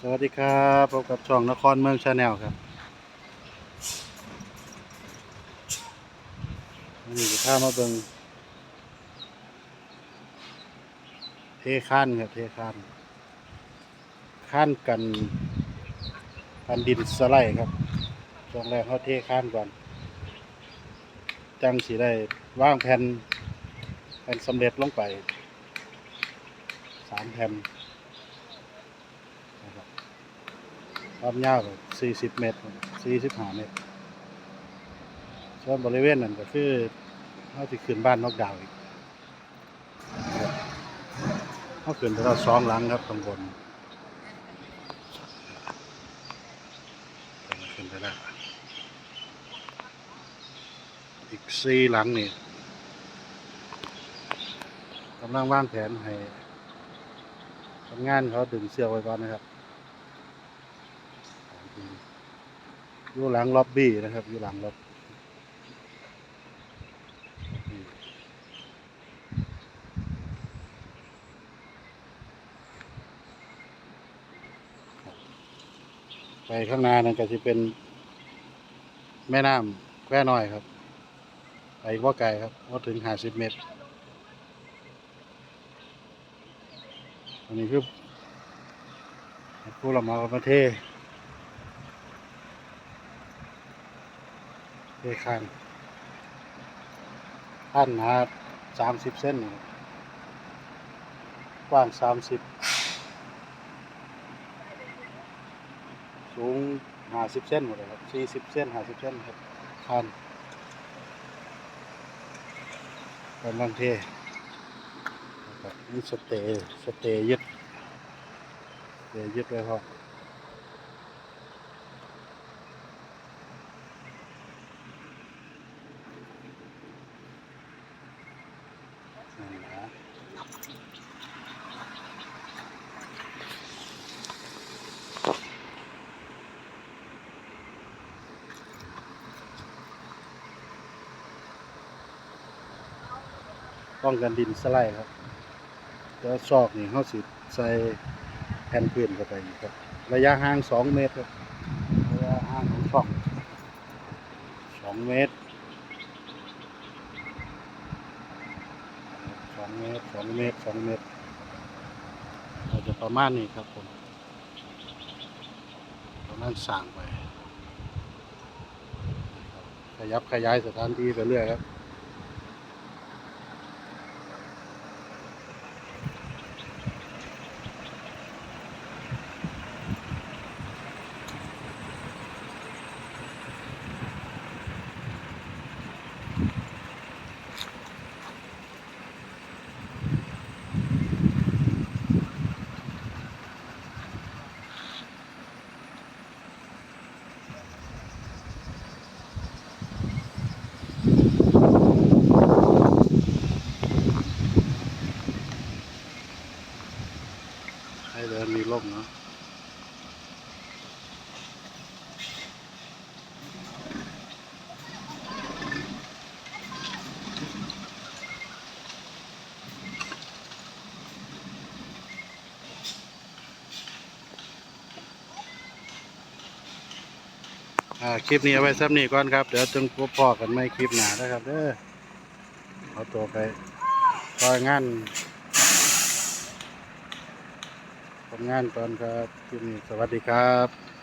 สวัสดีครับพบกับช่องนครเมืองชาแนลครับนนี้จะพามาเบิงเทข้านครับเทข้านข้านกันกันดินสไลด์ครับช่วงแรกเขาเทข้านก่อน จังสีได้ว่างแผ่นแผ่นสำเร็จลงไปสามแผ่นนะครับ ความยาวก็40เมตร45เมตรส่วนบริเวณนั้นก็คือเขาสิขึ้นบ้านนกดาวอีกเขาขึ้นไปแล้วสองหลังครับข้างบนขึ้นไปแล้วอีกสี่หลังนี่กำลังวางแผนให้ทำงานเขาดึงเสือไว้ก่อนนะครับ อยู่หลังล็อบบี้นะครับ อยู่หลังล็อบไปข้างหน้านั่นก็จะเป็น แม่น้ำแควน้อยครับ ไปว่าไกลครับว่าถึงห้าสิบเมตร อันนี้คือผู้ละมาประเทศ เทข้างท่านหนาสามสิบเส้นกว้างสามสิบสูงห้าสิบเส้นหมดเลยครับสี่สิบเส้นห้าสิบเส้นครับท่านกำลังเทนี่สเตย์สเตย์ยึดสเตย์ยึดไว้พอนั่นนะ ป้องกันดินสไลด์ครับ แล้วซอกนี่เขาสิใส่แผ่นพื้นเข้าไปอีกครับ ระยะห่างสองเมตรครับ ระยะห่างของช่องสองเมตร องเมตรสองเมตรสองเมตรเราจะประมาณนี้ครับผมประมาณสั่งไปขยับขยายสถานที่ไปเรื่อยครับ ให้เดินมีร่มเนาะ อ่าคลิปนี้เอาไว้ซ้ำนี้ก่อนครับ เดี๋ยวจึงพบพอกันไม่คลิปหน้านะครับเด้อเอาตัวไปคอยงานผลงานก่อนครับคลิปนี้สวัสดีครับ